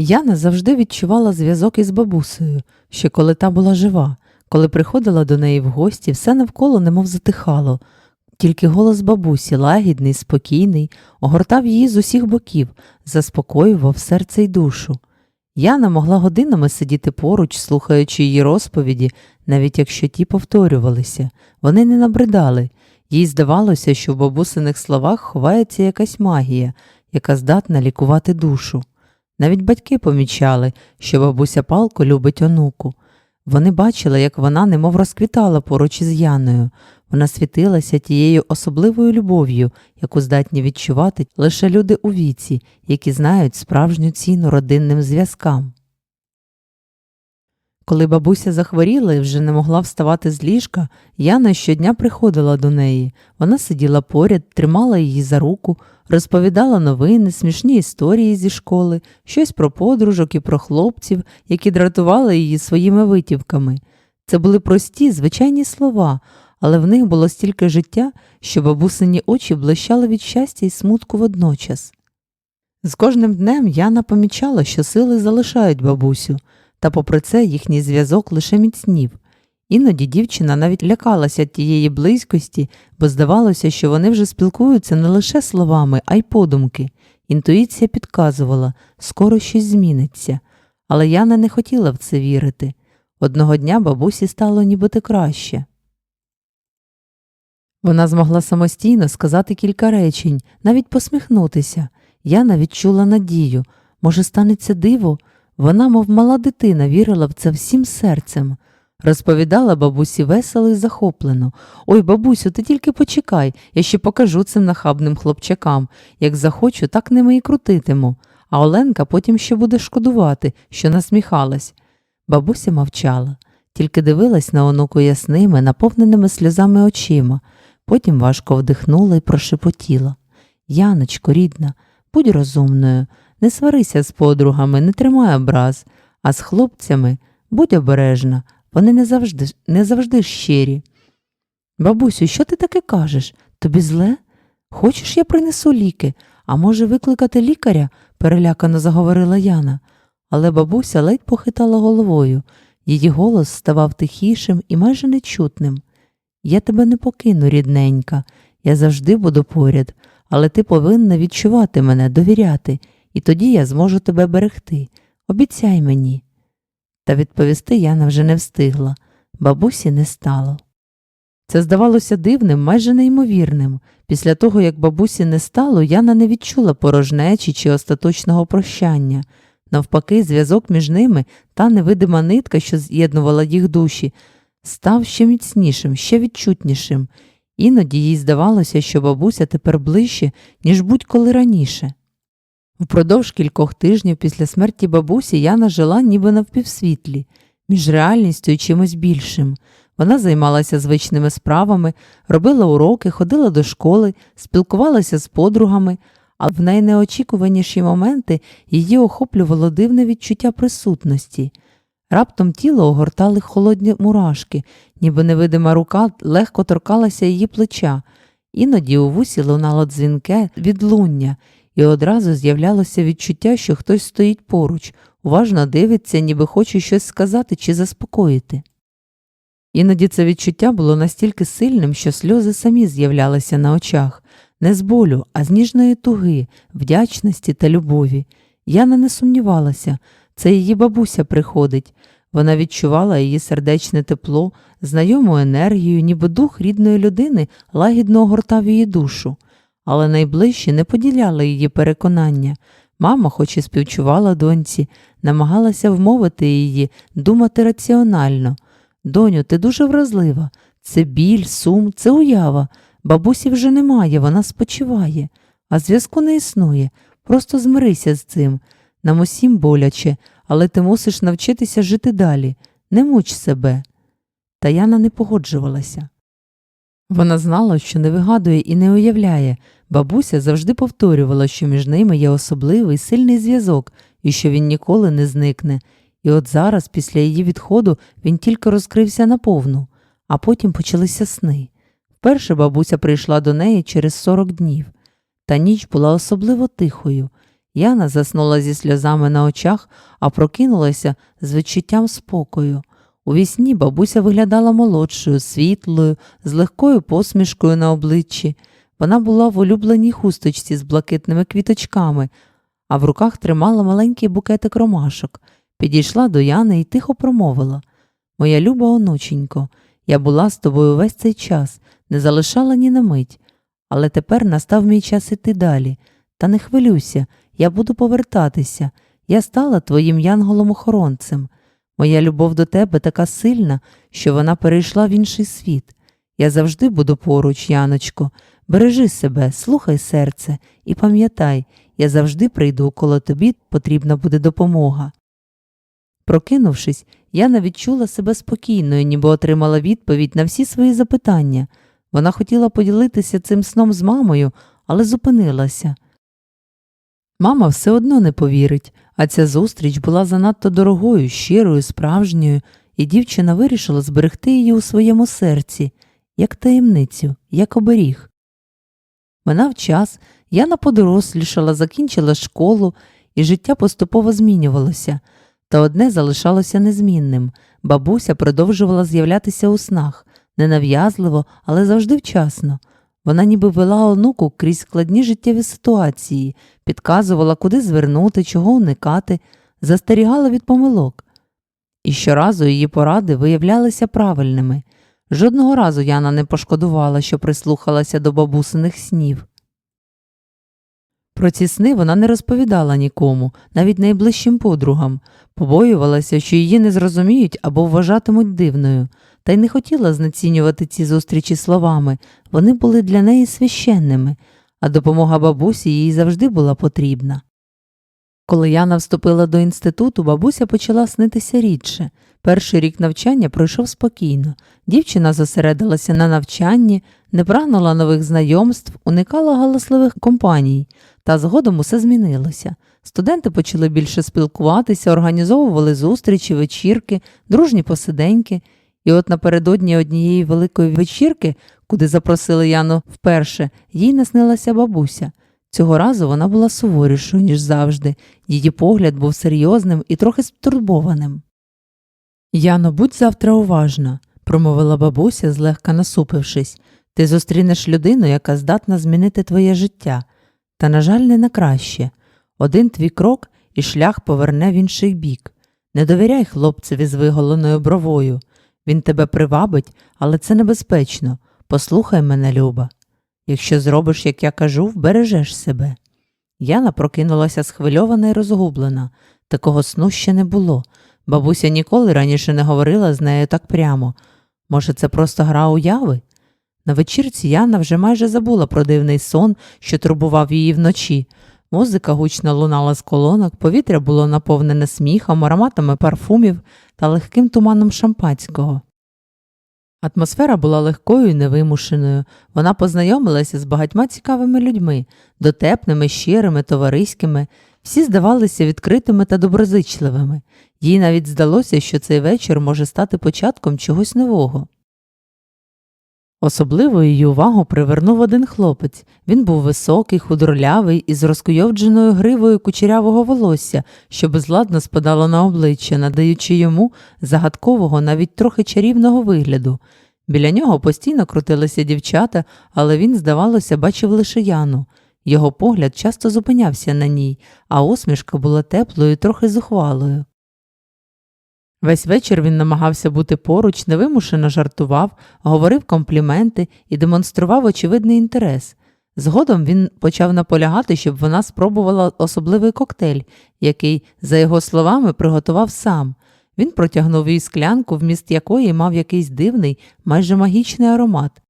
Яна завжди відчувала зв'язок із бабусею, ще коли та була жива. Коли приходила до неї в гості, все навколо немов затихало. Тільки голос бабусі, лагідний, спокійний, огортав її з усіх боків, заспокоював серце й душу. Яна могла годинами сидіти поруч, слухаючи її розповіді, навіть якщо ті повторювалися. Вони не набридали. Їй здавалося, що в бабусиних словах ховається якась магія, яка здатна лікувати душу. Навіть батьки помічали, що бабуся палко любить онуку. Вони бачили, як вона немов розквітала поруч із Яною. Вона світилася тією особливою любов'ю, яку здатні відчувати лише люди у віці, які знають справжню ціну родинним зв'язкам. Коли бабуся захворіла і вже не могла вставати з ліжка, Яна щодня приходила до неї. Вона сиділа поряд, тримала її за руку, розповідала новини, смішні історії зі школи, щось про подружок і про хлопців, які дратували її своїми витівками. Це були прості, звичайні слова, але в них було стільки життя, що бабусині очі блищали від щастя і смутку водночас. З кожним днем Яна помічала, що сили залишають бабусю, та попри це їхній зв'язок лише міцнів. Іноді дівчина навіть лякалася тієї близькості, бо здавалося, що вони вже спілкуються не лише словами, а й подумки. Інтуїція підказувала скоро щось зміниться, але Яна не хотіла в це вірити. Одного дня бабусі стало нібито краще. Вона змогла самостійно сказати кілька речень, навіть посміхнутися. Яна відчула надію. Може, станеться диво? Вона, мов мала дитина, вірила в це всім серцем. Розповідала бабусі весело і захоплено. Ой, бабусю, ти тільки почекай, я ще покажу цим нахабним хлопчакам. Як захочу, так ними і крутитиму. А Оленка потім ще буде шкодувати, що насміхалась. Бабуся мовчала, тільки дивилась на онуку ясними, наповненими сльозами очима. Потім важко вдихнула і прошепотіла. Яночко, рідна, будь розумною, не сварися з подругами, не тримай образ, а з хлопцями будь обережна, вони не завжди, не завжди щирі. Бабусю, що ти таке кажеш? Тобі зле? Хочеш, я принесу ліки, а може викликати лікаря? перелякано заговорила Яна. Але бабуся ледь похитала головою. Її голос ставав тихішим і майже нечутним. Я тебе не покину, рідненька, я завжди буду поряд, але ти повинна відчувати мене, довіряти, і тоді я зможу тебе берегти. Обіцяй мені. Та відповісти Яна вже не встигла, бабусі не стало. Це здавалося дивним, майже неймовірним. Після того, як бабусі не стало, Яна не відчула порожнечі чи остаточного прощання. Навпаки, зв'язок між ними, та невидима нитка, що з'єднувала їх душі, став ще міцнішим, ще відчутнішим. Іноді їй здавалося, що бабуся тепер ближче, ніж будь-коли раніше. Впродовж кількох тижнів після смерті бабусі Яна жила ніби навпівсвітлі, між реальністю і чимось більшим. Вона займалася звичними справами, робила уроки, ходила до школи, спілкувалася з подругами, а в найнеочікуваніші моменти її охоплювало дивне відчуття присутності. Раптом тіло огортали холодні мурашки, ніби невидима рука легко торкалася її плеча. Іноді у вусі лунало дзвінке відлуння, і одразу з'являлося відчуття, що хтось стоїть поруч, уважно дивиться, ніби хоче щось сказати чи заспокоїти. Іноді це відчуття було настільки сильним, що сльози самі з'являлися на очах, не з болю, а з ніжної туги, вдячності та любові. Яна не сумнівалася, це її бабуся приходить. Вона відчувала її сердечне тепло, знайому енергію, ніби дух рідної людини лагідно огортав її душу, але найближчі не поділяли її переконання. Мама, хоч і співчувала доньці, намагалася вмовити її думати раціонально. Доню, ти дуже вразлива. Це біль, сум, це уява. Бабусі вже немає, вона спочиває, а зв'язку не існує. Просто змирися з цим. Нам усім боляче, але ти мусиш навчитися жити далі. Не муч себе. Та Яна не погоджувалася. Вона знала, що не вигадує і не уявляє. Бабуся завжди повторювала, що між ними є особливий сильний зв'язок і що він ніколи не зникне. І от зараз, після її відходу, він тільки розкрився наповну, а потім почалися сни. Вперше бабуся прийшла до неї через 40 днів. Та ніч була особливо тихою. Яна заснула зі сльозами на очах, а прокинулася з відчуттям спокою. У вісні бабуся виглядала молодшою, світлою, з легкою посмішкою на обличчі. Вона була в улюбленій хусточці з блакитними квіточками, а в руках тримала маленький букетик ромашок. Підійшла до Яни і тихо промовила Моя люба онученько, я була з тобою весь цей час, не залишала ні на мить, але тепер настав мій час іти далі. Та не хвилюйся, я буду повертатися. Я стала твоїм янголом-охоронцем. Моя любов до тебе така сильна, що вона перейшла в інший світ. Я завжди буду поруч, Яночко. Бережи себе, слухай серце і пам'ятай, я завжди прийду, коли тобі потрібна буде допомога. Прокинувшись, Яна відчула себе спокійною, ніби отримала відповідь на всі свої запитання. Вона хотіла поділитися цим сном з мамою, але зупинилася. Мама все одно не повірить, а ця зустріч була занадто дорогою, щирою, справжньою, і дівчина вирішила зберегти її у своєму серці, як таємницю, як оберіг. Минав час, Яна подорослішала, закінчила школу, і життя поступово змінювалося. Та одне залишалося незмінним бабуся продовжувала з'являтися у снах, ненав'язливо, але завжди вчасно. Вона ніби вела онуку крізь складні життєві ситуації, підказувала, куди звернути, чого уникати, застерігала від помилок. І щоразу її поради виявлялися правильними. Жодного разу Яна не пошкодувала, що прислухалася до бабусиних снів. Про ці сни вона не розповідала нікому, навіть найближчим подругам, побоювалася, що її не зрозуміють або вважатимуть дивною, та й не хотіла знецінювати ці зустрічі словами, вони були для неї священними, а допомога бабусі їй завжди була потрібна. Коли Яна вступила до інституту, бабуся почала снитися рідше. Перший рік навчання пройшов спокійно. Дівчина зосередилася на навчанні, не прагнула нових знайомств, уникала галасливих компаній, та згодом усе змінилося. Студенти почали більше спілкуватися, організовували зустрічі, вечірки, дружні посиденьки. І от напередодні однієї великої вечірки, куди запросили Яну вперше, їй наснилася бабуся. Цього разу вона була суворішою, ніж завжди, її погляд був серйозним і трохи стурбованим. Яно, будь завтра уважна, промовила бабуся, злегка насупившись. Ти зустрінеш людину, яка здатна змінити твоє життя, та, на жаль, не на краще. Один твій крок і шлях поверне в інший бік. Не довіряй хлопцеві з виголеною бровою. Він тебе привабить, але це небезпечно. Послухай мене, Люба. Якщо зробиш, як я кажу, вбережеш себе. Яна прокинулася схвильована і розгублена. Такого сну ще не було. Бабуся ніколи раніше не говорила з нею так прямо. Може, це просто гра уяви? На вечірці Яна вже майже забула про дивний сон, що турбував її вночі. Музика гучно лунала з колонок, повітря було наповнене сміхом, ароматами парфумів та легким туманом шампанського. Атмосфера була легкою і невимушеною. Вона познайомилася з багатьма цікавими людьми, дотепними, щирими, товариськими. Всі здавалися відкритими та доброзичливими. Їй навіть здалося, що цей вечір може стати початком чогось нового. Особливо її увагу привернув один хлопець. Він був високий, худролявий із розкуйовдженою гривою кучерявого волосся, що безладно спадало на обличчя, надаючи йому загадкового, навіть трохи чарівного вигляду. Біля нього постійно крутилися дівчата, але він, здавалося, бачив лише Яну. Його погляд часто зупинявся на ній, а усмішка була теплою і трохи зухвалою. Весь вечір він намагався бути поруч, невимушено жартував, говорив компліменти і демонстрував очевидний інтерес. Згодом він почав наполягати, щоб вона спробувала особливий коктейль, який, за його словами, приготував сам. Він протягнув їй склянку, вміст якої мав якийсь дивний, майже магічний аромат.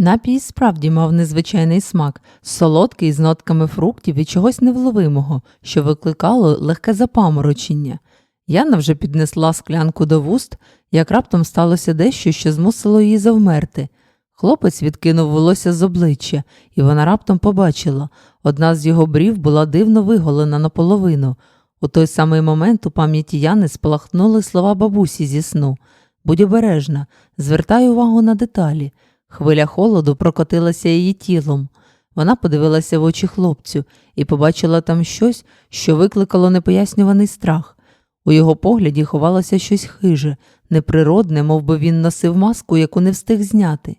Напій справді мав незвичайний смак, солодкий з нотками фруктів і чогось невловимого, що викликало легке запаморочення. Яна вже піднесла склянку до вуст, як раптом сталося дещо, що змусило її завмерти. Хлопець відкинув волосся з обличчя, і вона раптом побачила одна з його брів була дивно виголена наполовину. У той самий момент у пам'яті Яни спалахнули слова бабусі зі сну Будь обережна, звертай увагу на деталі. Хвиля холоду прокотилася її тілом. Вона подивилася в очі хлопцю і побачила там щось, що викликало непояснюваний страх. У його погляді ховалося щось хиже, неприродне, мов би він носив маску, яку не встиг зняти.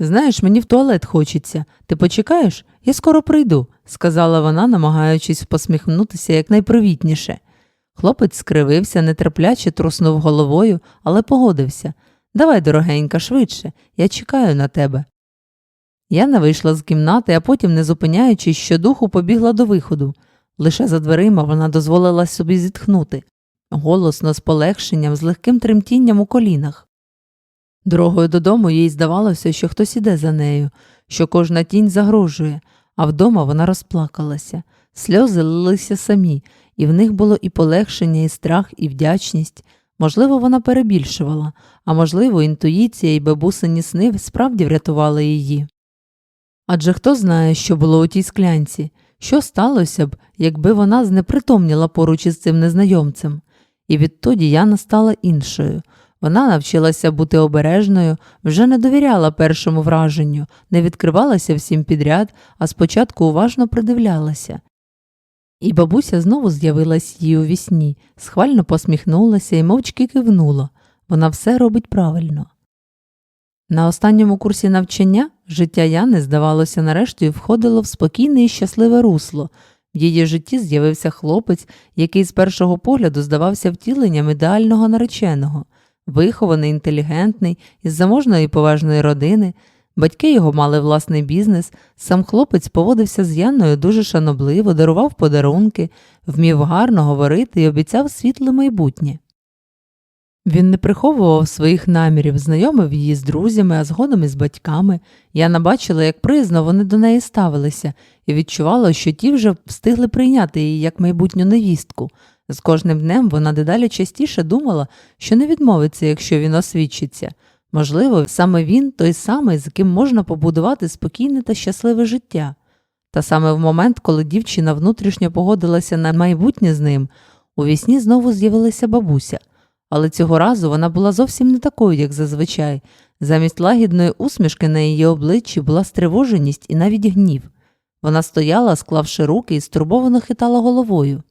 Знаєш, мені в туалет хочеться. Ти почекаєш? Я скоро прийду, сказала вона, намагаючись посміхнутися якнайпривітніше. Хлопець скривився, нетерпляче труснув головою, але погодився. Давай, дорогенька, швидше, я чекаю на тебе. Яна вийшла з кімнати, а потім, не зупиняючись, щодуху побігла до виходу. Лише за дверима вона дозволила собі зітхнути, голосно з полегшенням, з легким тремтінням у колінах. Дорогою додому їй здавалося, що хтось іде за нею, що кожна тінь загрожує, а вдома вона розплакалася. Сльози лилися самі, і в них було і полегшення, і страх, і вдячність. Можливо, вона перебільшувала, а можливо, інтуїція і бабусині сни справді врятували її. Адже хто знає, що було у тій склянці, що сталося б, якби вона знепритомніла поруч із цим незнайомцем. І відтоді Яна стала іншою. Вона навчилася бути обережною, вже не довіряла першому враженню, не відкривалася всім підряд, а спочатку уважно придивлялася. І бабуся знову з'явилась їй у вісні, схвально посміхнулася і мовчки кивнула. Вона все робить правильно. На останньому курсі навчання життя Яни, здавалося, нарешті входило в спокійне і щасливе русло. В її житті з'явився хлопець, який з першого погляду здавався втіленням ідеального нареченого, вихований, інтелігентний, із заможної і поважної родини. Батьки його мали власний бізнес, сам хлопець поводився з Яною дуже шанобливо, дарував подарунки, вмів гарно говорити і обіцяв світле майбутнє. Він не приховував своїх намірів, знайомив її з друзями, а згодом із батьками. Яна бачила, як приязно вони до неї ставилися, і відчувала, що ті вже встигли прийняти її як майбутню невістку. З кожним днем вона дедалі частіше думала, що не відмовиться, якщо він освідчиться. Можливо, саме він той самий, з ким можна побудувати спокійне та щасливе життя. Та саме в момент, коли дівчина внутрішньо погодилася на майбутнє з ним, у вісні знову з'явилася бабуся. Але цього разу вона була зовсім не такою, як зазвичай. Замість лагідної усмішки на її обличчі була стривоженість і навіть гнів. Вона стояла, склавши руки і стурбовано хитала головою.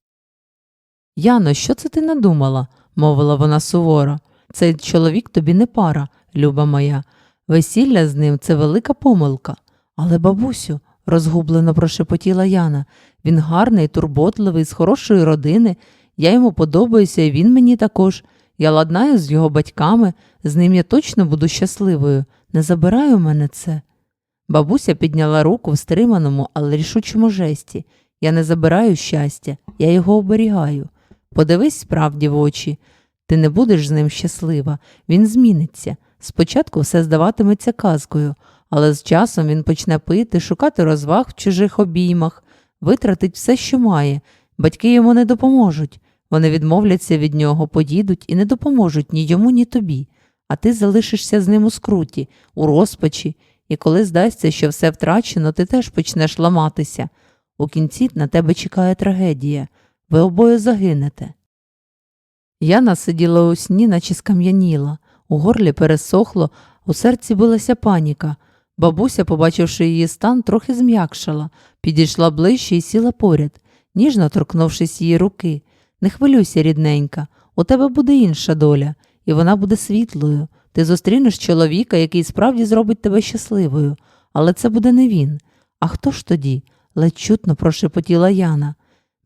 Яно, що це ти надумала? мовила вона суворо. Цей чоловік тобі не пара, люба моя. Весілля з ним це велика помилка. Але, бабусю, розгублено прошепотіла Яна, він гарний, турботливий, з хорошої родини. Я йому подобаюся, і він мені також. Я ладнаю з його батьками, з ним я точно буду щасливою. Не забирай у мене це. Бабуся підняла руку в стриманому, але рішучому жесті. Я не забираю щастя, я його оберігаю. Подивись справді в очі. Ти не будеш з ним щаслива, він зміниться. Спочатку все здаватиметься казкою, але з часом він почне пити, шукати розваг в чужих обіймах, витратить все, що має. Батьки йому не допоможуть. Вони відмовляться від нього, поїдуть і не допоможуть ні йому, ні тобі, а ти залишишся з ним у скруті, у розпачі, і коли здасться, що все втрачено, ти теж почнеш ламатися. У кінці на тебе чекає трагедія. Ви обоє загинете. Яна сиділа у сні, наче скам'яніла, у горлі пересохло, у серці билася паніка. Бабуся, побачивши її стан, трохи зм'якшала, підійшла ближче і сіла поряд, ніжно торкнувшись її руки. Не хвилюйся, рідненька, у тебе буде інша доля, і вона буде світлою. Ти зустрінеш чоловіка, який справді зробить тебе щасливою, але це буде не він. А хто ж тоді? ледь чутно прошепотіла Яна.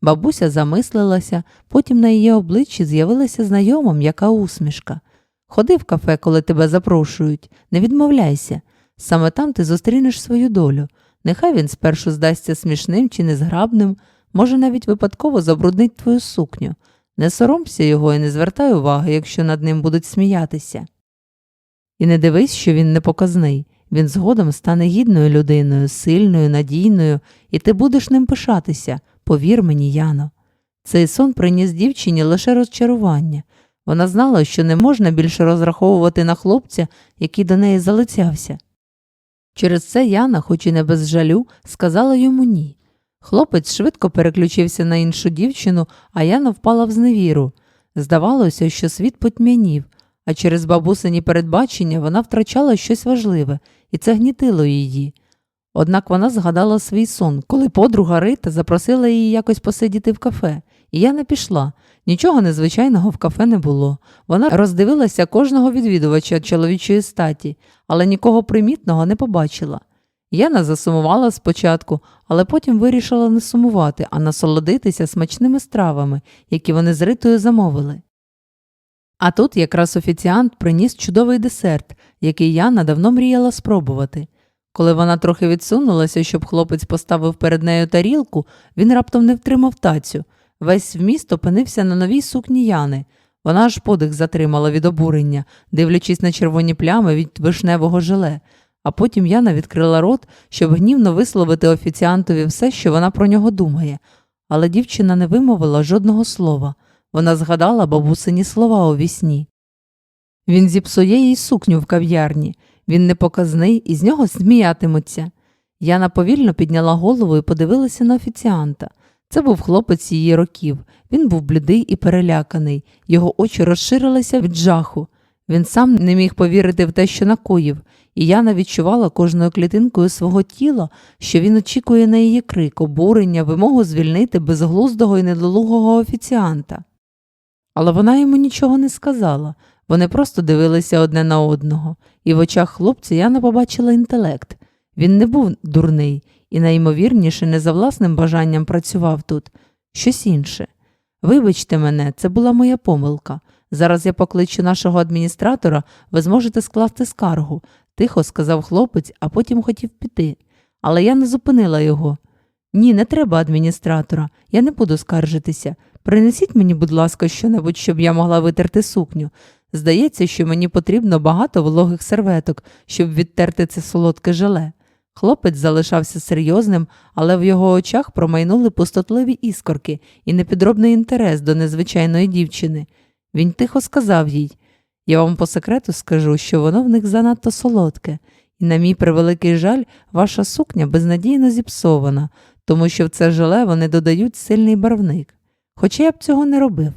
Бабуся замислилася, потім на її обличчі з'явилася знайома м'яка усмішка. Ходи в кафе, коли тебе запрошують, не відмовляйся. Саме там ти зустрінеш свою долю. Нехай він спершу здасться смішним чи незграбним, може навіть випадково забруднить твою сукню. Не соромся його і не звертай уваги, якщо над ним будуть сміятися. І не дивись, що він непоказний. Він згодом стане гідною людиною, сильною, надійною, і ти будеш ним пишатися, повір мені, Яно. Цей сон приніс дівчині лише розчарування. Вона знала, що не можна більше розраховувати на хлопця, який до неї залицявся. Через це Яна, хоч і не без жалю, сказала йому ні. Хлопець швидко переключився на іншу дівчину, а Яна впала в зневіру. Здавалося, що світ потьмянів, а через бабусині передбачення вона втрачала щось важливе, і це гнітило її. Однак вона згадала свій сон, коли подруга Рита запросила її якось посидіти в кафе. І я не пішла. Нічого незвичайного в кафе не було. Вона роздивилася кожного відвідувача чоловічої статі, але нікого примітного не побачила. Яна засумувала спочатку, але потім вирішила не сумувати, а насолодитися смачними стравами, які вони з Ритою замовили. А тут якраз офіціант приніс чудовий десерт, який Яна давно мріяла спробувати. Коли вона трохи відсунулася, щоб хлопець поставив перед нею тарілку, він раптом не втримав тацю. Весь вміст опинився на новій сукні Яни. Вона аж подих затримала від обурення, дивлячись на червоні плями від вишневого желе. А потім Яна відкрила рот, щоб гнівно висловити офіціантові все, що вона про нього думає. Але дівчина не вимовила жодного слова. Вона згадала бабусині слова у вісні. Він зіпсує їй сукню в кав'ярні. Він непоказний і з нього сміятимуться. Яна повільно підняла голову і подивилася на офіціанта. Це був хлопець її років. Він був блідий і переляканий, його очі розширилися від жаху. Він сам не міг повірити в те, що накоїв, і Яна відчувала кожною клітинкою свого тіла, що він очікує на її крик, обурення, вимогу звільнити безглуздого і недолугого офіціанта. Але вона йому нічого не сказала. Вони просто дивилися одне на одного, і в очах хлопця Яна побачила інтелект. Він не був дурний і, найімовірніше, не за власним бажанням працював тут, щось інше. Вибачте мене, це була моя помилка. Зараз я покличу нашого адміністратора, ви зможете скласти скаргу, тихо сказав хлопець, а потім хотів піти. Але я не зупинила його. Ні, не треба адміністратора, я не буду скаржитися. Принесіть мені, будь ласка, щонебудь, щоб я могла витерти сукню. Здається, що мені потрібно багато вологих серветок, щоб відтерти це солодке желе. Хлопець залишався серйозним, але в його очах промайнули пустотливі іскорки і непідробний інтерес до незвичайної дівчини. Він тихо сказав їй Я вам по секрету скажу, що воно в них занадто солодке, і, на мій превеликий жаль, ваша сукня безнадійно зіпсована, тому що в це желе вони додають сильний барвник. Хоча я б цього не робив.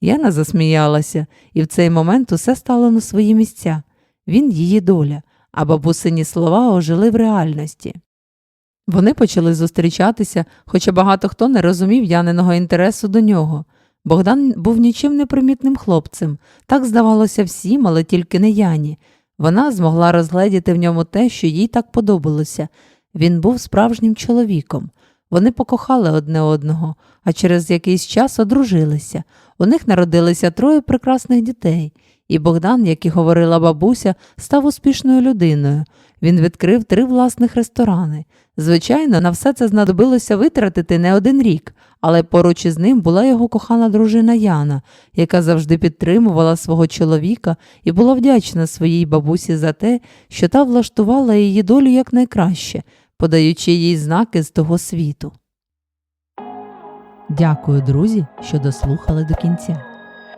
Яна засміялася, і в цей момент усе стало на свої місця. Він її доля, а бабусині слова ожили в реальності. Вони почали зустрічатися, хоча багато хто не розумів Яниного інтересу до нього. Богдан був нічим не примітним хлопцем, так здавалося всім, але тільки не Яні. Вона змогла розгледіти в ньому те, що їй так подобалося. Він був справжнім чоловіком. Вони покохали одне одного, а через якийсь час одружилися. У них народилися троє прекрасних дітей, і Богдан, як і говорила бабуся, став успішною людиною. Він відкрив три власних ресторани. Звичайно, на все це знадобилося витратити не один рік, але поруч із ним була його кохана дружина Яна, яка завжди підтримувала свого чоловіка і була вдячна своїй бабусі за те, що та влаштувала її долю якнайкраще, подаючи їй знаки з того світу. Дякую, друзі, що дослухали до кінця.